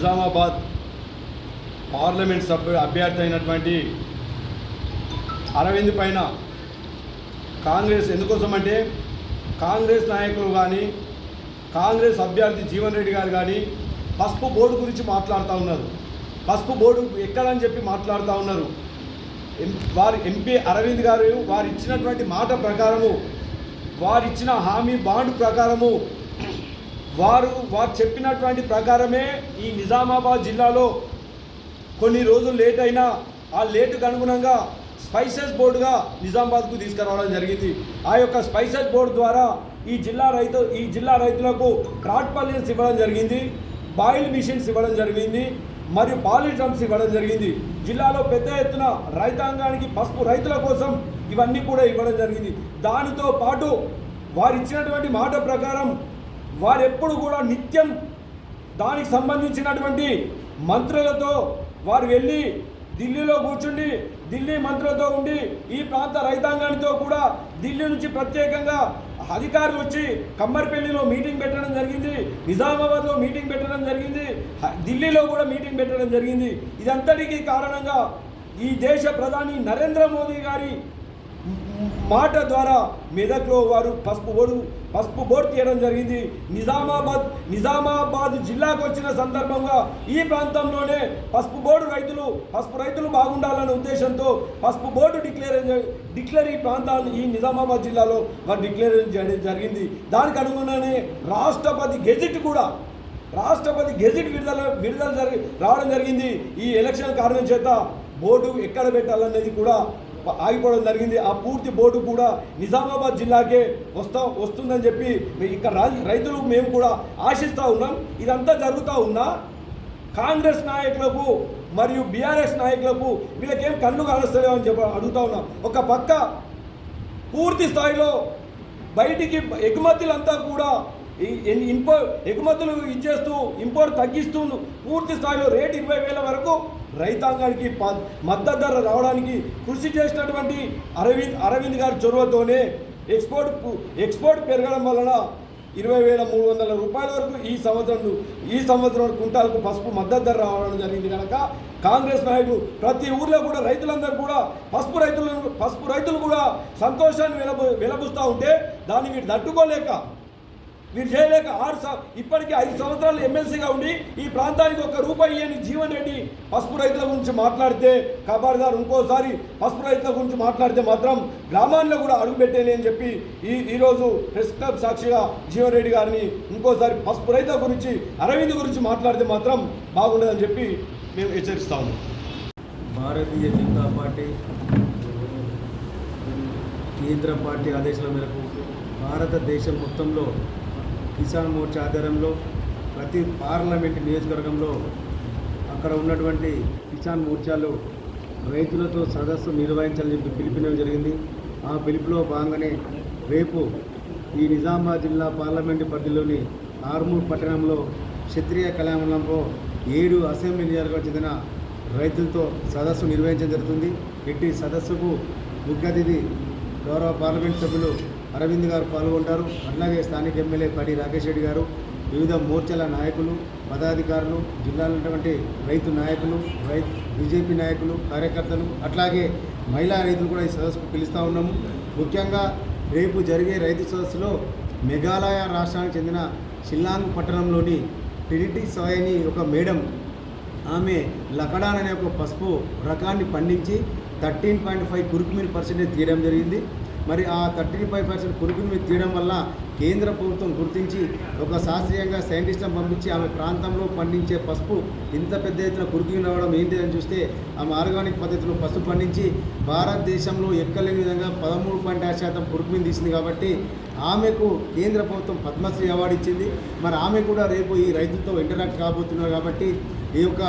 Nizamabad parliament సభ్యు అభ్యర్థి అయినటువంటి అరవింద్ పైన కాంగ్రెస్ ఎందుకోసం అంటే కాంగ్రెస్ నాయకులు కానీ కాంగ్రెస్ అభ్యర్థి జీవన్ రెడ్డి గారు కానీ పసుపు బోర్డు గురించి మాట్లాడుతూ ఉన్నారు. పసుపు బోర్డు ఎక్కడని చెప్పి మాట్లాడుతూ ఉన్నారు. ఎం- వారి ఎంపీ అరవింద్ గారు వారు ఇచ్చినటువంటి మాట ప్రకారము వారిచ్చిన హామీ బాండ్ ప్రకారము వారు వారు చెప్పినటువంటి ప్రకారమే ఈ నిజామాబాద్ జిల్లాలో కొన్ని రోజులు లేట్ అయినా ఆ లేటుకు అనుగుణంగా స్పైసెస్ బోర్డుగా నిజామాబాద్కు తీసుకురావడం జరిగింది. ఆ యొక్క స్పైసెస్ బోర్డు ద్వారా ఈ జిల్లా రైతు ఈ జిల్లా రైతులకు ట్రాట్ పల్లీస్ ఇవ్వడం జరిగింది బాయిల్ మిషన్స్ ఇవ్వడం జరిగింది మరియు పాలి డ్రమ్స్ ఇవ్వడం జరిగింది. జిల్లాలో పెద్ద ఎత్తున రైతాంగానికి పసుపు రైతుల కోసం ఇవన్నీ కూడా ఇవ్వడం జరిగింది. దానితో పాటు వారు ఇచ్చినటువంటి మాట ప్రకారం వారెప్పుడు కూడా నిత్యం దానికి సంబంధించినటువంటి మంత్రులతో వారు వెళ్ళి ఢిల్లీలో కూర్చుండి ఢిల్లీ మంత్రులతో ఉండి ఈ ప్రాంత రైతాంగానితో కూడా ఢిల్లీ నుంచి ప్రత్యేకంగా అధికారులు వచ్చి కమ్మర్పల్లిలో మీటింగ్ పెట్టడం జరిగింది నిజామాబాద్లో మీటింగ్ పెట్టడం జరిగింది ఢిల్లీలో కూడా మీటింగ్ పెట్టడం జరిగింది. ఇదంతటికీ కారణంగా ఈ దేశ ప్రధాని నరేంద్ర మోదీ గారి మాట ద్వారా మెదక్లో వారు పసుపు బోర్డు పసుపు బోర్డు తీయడం జరిగింది. నిజామాబాద్ నిజామాబాద్ జిల్లాకు వచ్చిన సందర్భంగా ఈ ప్రాంతంలోనే పసుపు బోర్డు రైతులు పసుపు రైతులు బాగుండాలనే ఉద్దేశంతో పసుపు బోర్డు డిక్లేర్ డిక్లేర్ ఈ ప్రాంతాన్ని ఈ నిజామాబాద్ జిల్లాలో వారు డిక్లేర్ చేయడం జరిగింది. దానికి అనుగుణంగానే రాష్ట్రపతి గెజిట్ కూడా రాష్ట్రపతి గెజిట్ విడుదల విడుదల జరిగి రావడం జరిగింది. ఈ ఎలక్షన్ కారణం చేత బోర్డు ఎక్కడ పెట్టాలనేది కూడా ఆగిపోవడం జరిగింది. ఆ పూర్తి బోర్డు కూడా నిజామాబాద్ జిల్లాకే వస్తా వస్తుందని చెప్పి ఇక్కడ రైతులు మేము కూడా ఆశిస్తూ ఉన్నాం. ఇదంతా జరుగుతూ ఉన్నా కాంగ్రెస్ నాయకులకు మరియు బీఆర్ఎస్ నాయకులకు వీళ్ళకేం కళ్ళు కానస్తలేవు అని చెప్పి అడుగుతా ఉన్నాం. ఒక పక్క పూర్తి స్థాయిలో బయటికి ఎగుమతులంతా కూడా ఇంపో ఎగుమతులు ఇచ్చేస్తూ ఇంపోర్ట్ తగ్గిస్తూ పూర్తి స్థాయిలో రేటు ఇరవై వేల వరకు రైతాంగానికి ప- మద్దతు ధర రావడానికి కృషి చేసినటువంటి అరవింద్ అరవింద్ గారి చొరవతోనే ఎక్స్పోర్ట్ ఎక్స్పోర్ట్ పెరగడం వలన ఇరవై వేల మూడు వందల రూపాయల వరకు ఈ సంవత్సరం ఈ సంవత్సరం కుంటాలకు పసుపు మద్దతు ధర రావడం జరిగింది కనుక కాంగ్రెస్ నాయకులు ప్రతి ఊర్లో కూడా రైతులందరూ కూడా పసుపు రైతులు పసుపు రైతులు కూడా సంతోషాన్ని వెలబు వెలబుస్తూ ఉంటే దాన్ని వీరు తట్టుకోలేక వీరు చేయలేక ఆరు సం- ఇప్పటికీ ఐదు సంవత్సరాలు ఎమ్మెల్సీగా ఉండి ఈ ప్రాంతానికి ఒక రూపాయి లేని జీవన్ రెడ్డి పసుపు రైతుల గురించి మాట్లాడితే ఖబర్దార్ ఇంకోసారి పసుపు రైతుల గురించి మాట్లాడితే మాత్రం గ్రామాల్లో కూడా అడుగుపెట్టేది అని చెప్పి ఈ ఈరోజు ప్రెస్ క్లబ్ సాక్షిగా జీవన్ రెడ్డి గారిని ఇంకోసారి పసుపు రైతుల గురించి అరవింద్ గురించి మాట్లాడితే మాత్రం బాగుండదని చెప్పి మేము హెచ్చరిస్తాము భారతీయ జనతా పార్టీ కేంద్ర పార్టీ ఆదేశాల మేరకు భారతదేశం మొత్తంలో కిసాన్ మోర్చా ఆధ్వర్యంలో ప్రతి పార్లమెంట్ నియోజకవర్గంలో అక్కడ ఉన్నటువంటి కిసాన్ మోర్చాలు రైతులతో సదస్సు నిర్వహించాలని చెప్పి పిలిపినవి జరిగింది. ఆ పిలుపులో భాగంగానే రేపు ఈ నిజామాబాద్ జిల్లా పార్లమెంటు పరిధిలోని ఆర్మూర్ పట్టణంలో క్షత్రియ కళామండలంలో ఏడు అసెంబ్లీ నియోజకవర్గం చెందిన రైతులతో సదస్సు నిర్వహించడం జరుగుతుంది. ఇట్టి సదస్సుకు ముఖ్య అతిథి గౌరవ పార్లమెంట్ సభ్యులు అరవింద్ గారు పాల్గొంటారు. అట్లాగే స్థానిక ఎమ్మెల్యే పడి రాకేష్ రెడ్డి గారు వివిధ మోర్చాల నాయకులు పదాధికారులు జిల్లాలో ఉన్నటువంటి రైతు నాయకులు రైతు బీజేపీ నాయకులు కార్యకర్తలు అట్లాగే మహిళా రైతులు కూడా ఈ సదస్సుకు పిలుస్తూ ఉన్నాము. ముఖ్యంగా రేపు జరిగే రైతు సదస్సులో మేఘాలయ రాష్ట్రానికి చెందిన షిల్లాంగ్ పట్టణంలోని ట్రినిటీ సాయని ఒక మేడం ఆమె లకడాన్ అనే ఒక పసుపు రకాన్ని పండించి thirteen point five curcumin percentage తీయడం జరిగింది. మరి ఆ థర్టీ ఫైవ్ పర్సెంట్ కురుకుమీన్ తీయడం వల్ల కేంద్ర ప్రభుత్వం గుర్తించి ఒక శాస్త్రీయంగా సైంటిస్ట్లను పంపించి ఆమె ప్రాంతంలో పండించే పసుపు ఇంత పెద్ద ఎత్తున కురుకుమీన్ రావడం ఏంటి అని చూస్తే ఆమె ఆర్గానిక్ పద్ధతిలో పసుపు పండించి భారతదేశంలో ఎక్కలేని విధంగా పదమూడు పాయింట్ ఆరు శాతం కురుకుమీన్ తీసింది కాబట్టి ఆమెకు కేంద్ర ప్రభుత్వం పద్మశ్రీ అవార్డు ఇచ్చింది. మరి ఆమె కూడా రేపు ఈ రైతులతో ఇంటరాక్ట్ కాబోతున్నారు కాబట్టి ఈ యొక్క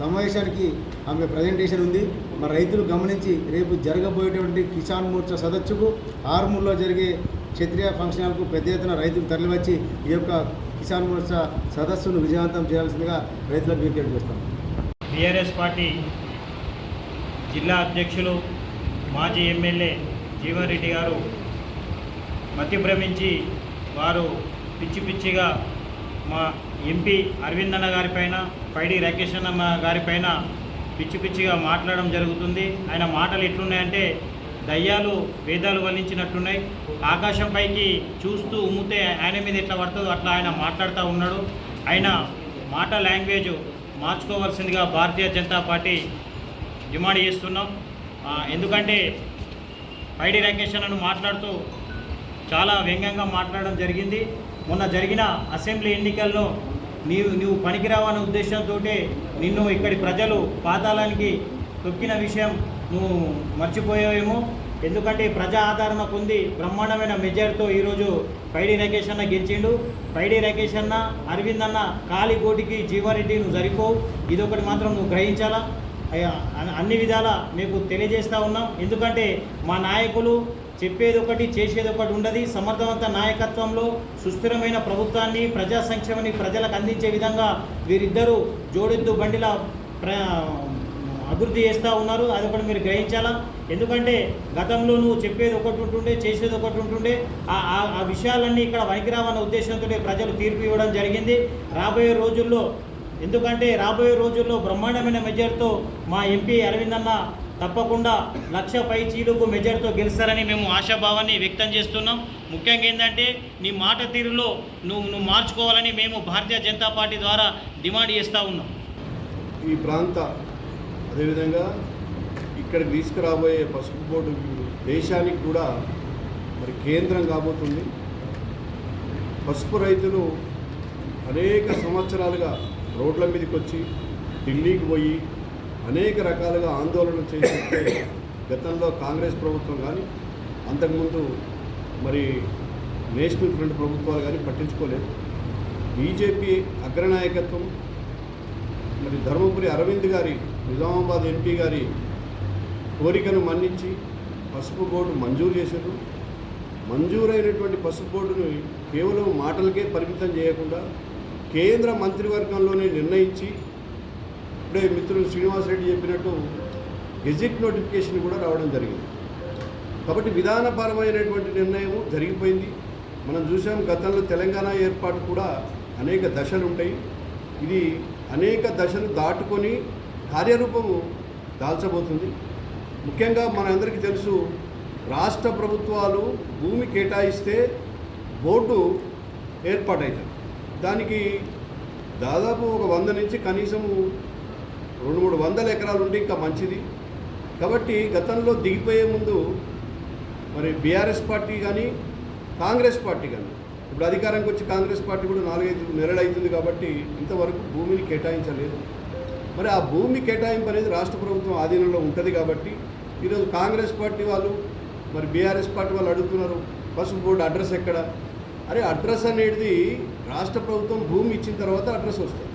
సమావేశానికి ఆమె ప్రజెంటేషన్ ఉంది. మరి రైతులు గమనించి రేపు జరగబోయేటువంటి కిసాన్ మోర్చా సదస్సుకు ఆర్మూర్లో జరిగే క్షత్రియ ఫంక్షన్ హాల్కు పెద్ద ఎత్తున రైతులు తరలివచ్చి ఈ యొక్క కిసాన్ మోర్చా సదస్సును విజయవంతం చేయాల్సిందిగా రైతులకు విజ్ఞప్తి చేస్తాం టీఆర్ఎస్ పార్టీ జిల్లా అధ్యక్షులు మాజీ ఎమ్మెల్యే జీవన్ రెడ్డి గారు మతిభ్రమించి వారు పిచ్చి పిచ్చిగా మా ఎంపీ అరవింద్ అన్న గారిపైన పైడి రాకేష్ అన్న గారిపైన పిచ్చి పిచ్చిగా మాట్లాడడం జరుగుతుంది. ఆయన మాటలు ఎట్లున్నాయంటే దయ్యాలు వేదాలు వల్లించినట్టున్నాయి. ఆకాశం పైకి చూస్తూ ఉమ్మితే ఆయన మీద ఎట్లా పడుతుందో అట్లా ఆయన మాట్లాడుతూ ఉన్నాడు. ఆయన మాట లాంగ్వేజ్ మార్చుకోవాల్సిందిగా భారతీయ జనతా పార్టీ డిమాండ్ చేస్తున్నాం. ఎందుకంటే పైడి రాకేష్ అన్నను మాట్లాడుతూ చాలా వ్యంగ్యంగా మాట్లాడడం జరిగింది. మొన్న జరిగిన అసెంబ్లీ ఎన్నికల్లో నీవు నువ్వు పనికిరావనే ఉద్దేశంతో నిన్ను ఇక్కడి ప్రజలు పాతాళానికి తొక్కిన విషయం నువ్వు మర్చిపోయావేమో. ఎందుకంటే ప్రజా ఆదరణ పొంది బ్రహ్మాండమైన మెజార్టీతో ఈరోజు పైడి రాకేష్ అన్న గెలిచిండు. పైడి రాకేష్ అన్న అరవింద్ అన్న కాలి జీవారెడ్డి నువ్వు సరిపోవు. ఇదొకటి మాత్రం నువ్వు గ్రహించాలా? అయ్యా, అన్ని- అన్ని విధాల మీకు తెలియజేస్తూ ఉన్నాం. ఎందుకంటే మా నాయకులు చెప్పేది ఒకటి చేసేది ఒకటి ఉండదు. సమర్థవంత నాయకత్వంలో సుస్థిరమైన ప్రభుత్వాన్ని ప్రజా సంక్షేమాన్ని ప్రజలకు అందించే విధంగా వీరిద్దరూ జోడెద్దు బండిల ప్ర అభివృద్ధి చేస్తూ ఉన్నారు. అది ఒకటి మీరు గ్రహించాలా? ఎందుకంటే గతంలో నువ్వు చెప్పేది ఒకటి ఉంటుండే చేసేది ఒకటి ఉంటుండే. ఆ ఆ- విషయాలన్నీ ఇక్కడ వనికిరావన్న ఉద్దేశంతో ప్రజలు తీర్పు ఇవ్వడం జరిగింది. రాబోయే రోజుల్లో ఎందుకంటే రాబోయే రోజుల్లో బ్రహ్మాండమైన మెజర్తో మా ఎంపీ అరవింద్ అన్న తప్పకుండా లక్ష పై చీలుకు మెజర్తో గెలుస్తారని మేము ఆశాభావాన్ని వ్యక్తం చేస్తున్నాం. ముఖ్యంగా ఏంటంటే నీ మాట తీరులో నువ్వు నువ్వు మార్చుకోవాలని మేము భారతీయ జనతా పార్టీ ద్వారా డిమాండ్ చేస్తూ ఉన్నాం. ఈ ప్రాంత అదేవిధంగా ఇక్కడికి తీసుకురాబోయే పసుపు బోర్డు దేశానికి కూడా మరి కేంద్రం కాబోతుంది. పసుపు రైతులు అనేక సంవత్సరాలుగా రోడ్ల మీదకి వచ్చి ఢిల్లీకి పోయి అనేక రకాలుగా ఆందోళన చేసి గతంలో కాంగ్రెస్ ప్రభుత్వం కానీ అంతకుముందు మరి నేషనల్ ఫ్రంట్ ప్రభుత్వాలు కానీ పట్టించుకోలేదు. బీజేపీ అగ్రనాయకత్వం మరి ధర్మపురి అరవింద్ గారి నిజామాబాద్ ఎంపీ గారి కోరికను మన్నించి పసుపు బోర్డు మంజూరు చేశారు మంజూరైనటువంటి పసుపు బోర్డును కేవలం మాటలకే పరిమితం చేయకుండా కేంద్ర మంత్రివర్గంలోనే నిర్ణయించి ఇప్పుడే మిత్రులు శ్రీనివాసరెడ్డి చెప్పినట్టు గెజిట్ నోటిఫికేషన్ కూడా రావడం జరిగింది. కాబట్టి విధానపరమైనటువంటి నిర్ణయం జరిగిపోయింది. మనం చూసాం గతంలో తెలంగాణ ఏర్పాటు కూడా అనేక దశలు ఉంటాయి. ఇది అనేక దశలు దాటుకొని కార్యరూపము దాల్చబోతుంది. ముఖ్యంగా మనందరికీ తెలుసు రాష్ట్ర ప్రభుత్వాలు భూమి కేటాయిస్తే బోర్డు ఏర్పాటవుతుంది దానికి దాదాపు ఒక వంద నుంచి కనీసము రెండు మూడు వందల ఎకరాలు ఉంటే ఇంకా మంచిది. కాబట్టి గతంలో దిగిపోయే ముందు మరి బీఆర్ఎస్ పార్టీ కానీ కాంగ్రెస్ పార్టీ కానీ ఇప్పుడు అధికారానికి వచ్చి కాంగ్రెస్ పార్టీ కూడా నాలుగైదు నెలలు అవుతుంది కాబట్టి ఇంతవరకు భూమిని కేటాయించలేదు. మరి ఆ భూమి కేటాయింపు అనేది రాష్ట్ర ప్రభుత్వం ఆధీనంలో ఉంటుంది కాబట్టి ఈరోజు కాంగ్రెస్ పార్టీ వాళ్ళు మరి బీఆర్ఎస్ పార్టీ వాళ్ళు అడుగుతున్నారు పసుపు బోర్డు అడ్రస్ ఎక్కడ? అరే అడ్రస్ అనేది రాష్ట్ర ప్రభుత్వం భూమి ఇచ్చిన తర్వాత అడ్రస్ వస్తుంది.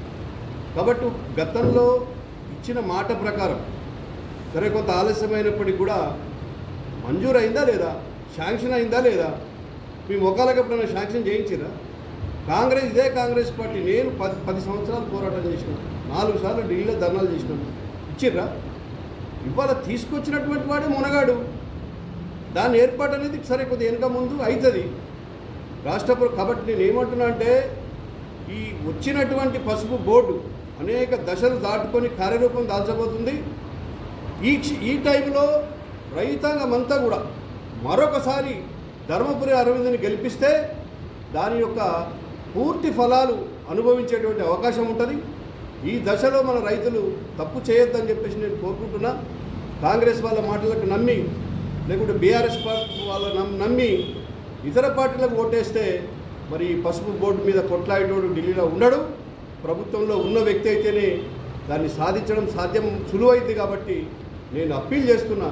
కాబట్టి గతంలో ఇచ్చిన మాట ప్రకారం. సరే కొంత ఆలస్యమైనప్పటికీ కూడా మంజూరు అయిందా లేదా? శాంక్షన్ అయిందా లేదా? మీ మొక్కలకు ఎప్పుడైనా శాంక్షన్ చేయించిరా? కాంగ్రెస్ ఇదే కాంగ్రెస్ పార్టీ నేను పది పది సంవత్సరాలు పోరాటం చేసిన నాలుగు సార్లు ఢిల్లీలో ధర్నాలు చేసినాను ఇచ్చిర్రా? ఇవాళ తీసుకొచ్చినటువంటి వాడే మునగాడు. దాని ఏర్పాటు అనేది సరే కొద్దిగా వెనుక ముందు అవుతుంది రాష్ట్ర కాబట్టి నేను ఏమంటున్నా అంటే ఈ వచ్చినటువంటి పసుపు బోర్డు అనేక దశలు దాటుకొని కార్యరూపం దాల్చబోతుంది. ఈ ఈ టైంలో రైతాంగం అంతా కూడా మరొకసారి ధర్మపురి అరవింద్ని గెలిపిస్తే దాని యొక్క పూర్తి ఫలాలు అనుభవించేటువంటి అవకాశం ఉంటుంది. ఈ దశలో మన రైతులు తప్పు చేయొద్దని చెప్పేసి నేను కోరుకుంటున్నా. కాంగ్రెస్ వాళ్ళ మాటలకు నమ్మి లేకుంటే బీఆర్ఎస్ పార్టీ వాళ్ళ నమ్మి ఇతర పార్టీలకు ఓటేస్తే మరి పసుపు బోర్డు మీద కొట్లాడేటోడు ఢిల్లీలో ఉండడు. ప్రభుత్వంలో ఉన్న వ్యక్తి అయితేనే దాన్ని సాధించడం సాధ్యం సులువైంది కాబట్టి నేను అప్పీల్ చేస్తున్నా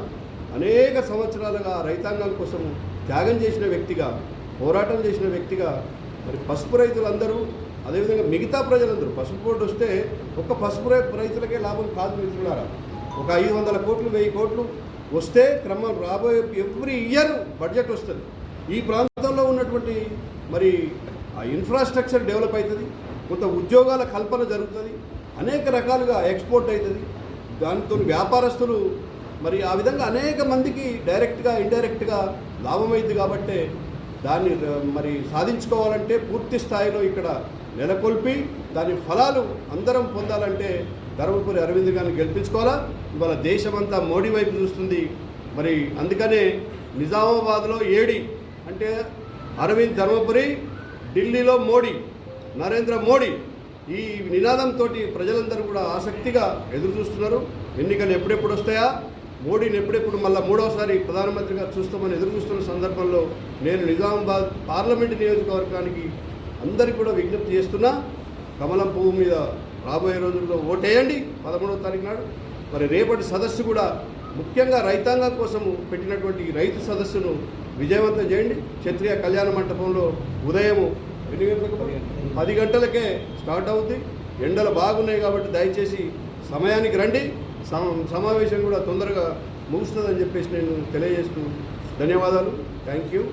అనేక సంవత్సరాలుగా రైతాంగం కోసం త్యాగం చేసిన వ్యక్తిగా పోరాటం చేసిన వ్యక్తిగా మరి పసుపు రైతులందరూ అదేవిధంగా మిగతా ప్రజలందరూ పసుపు బోర్డు వస్తే ఒక్క పసుపు రైతులకే లాభం కాదు మిత్రులారా. ఒక ఐదు వందల కోట్లు వెయ్యి కోట్లు వస్తే క్రమం రాబోయే ఎవ్రీ ఇయర్ బడ్జెట్ వస్తుంది. ఈ ప్రాంతంలో ఉన్నటువంటి మరి ఆ ఇన్ఫ్రాస్ట్రక్చర్ డెవలప్ అవుతుంది. కొంత ఉద్యోగాల కల్పన జరుగుతుంది అనేక రకాలుగా ఎక్స్పోర్ట్ అవుతుంది. దానితో వ్యాపారస్తులు మరి ఆ విధంగా అనేక మందికి డైరెక్ట్గా ఇండైరెక్ట్గా లాభమైంది కాబట్టే దాన్ని మరి సాధించుకోవాలంటే పూర్తి స్థాయిలో ఇక్కడ నెలకొల్పి దాని ఫలాలు అందరం పొందాలంటే ధర్మపురి అరవింద్ గారిని గెలిపించుకోవాలా? ఇవాళ దేశమంతా మోడీ వైపు చూస్తుంది. మరి అందుకనే నిజామాబాద్లో ఏడి అంటే అరవింద్ ధర్మపురి ఢిల్లీలో మోడీ. నరేంద్ర మోడీ ఈ నినాదంతో ప్రజలందరూ కూడా ఆసక్తిగా ఎదురు చూస్తున్నారు ఎన్నికలు ఎప్పుడెప్పుడు వస్తాయా? మోడీని ఎప్పుడెప్పుడు మళ్ళీ మూడవసారి ప్రధానమంత్రిగా చూస్తామని ఎదురు చూస్తున్న సందర్భంలో నేను నిజామాబాద్ పార్లమెంటు నియోజకవర్గానికి అందరికీ కూడా విజ్ఞప్తి చేస్తున్నా కమలం పువ్వు మీద రాబోయే రోజుల్లో ఓటేయండి పదమూడవ తారీఖు నాడు. మరి రేపటి సదస్సు కూడా ముఖ్యంగా రైతాంగం కోసము పెట్టినటువంటి రైతు సదస్సును విజయవంతం చేయండి. క్షత్రియ కళ్యాణ మంటపంలో ఉదయము ఎన్ని గంటలకు? పది గంటలకే స్టార్ట్ అవుద్ది. ఎండలు బాగున్నాయి కాబట్టి దయచేసి సమయానికి రండి. సమావేశం కూడా తొందరగా ముగుస్తుందని చెప్పేసి నేను తెలియజేస్తూ ధన్యవాదాలు. Thank you.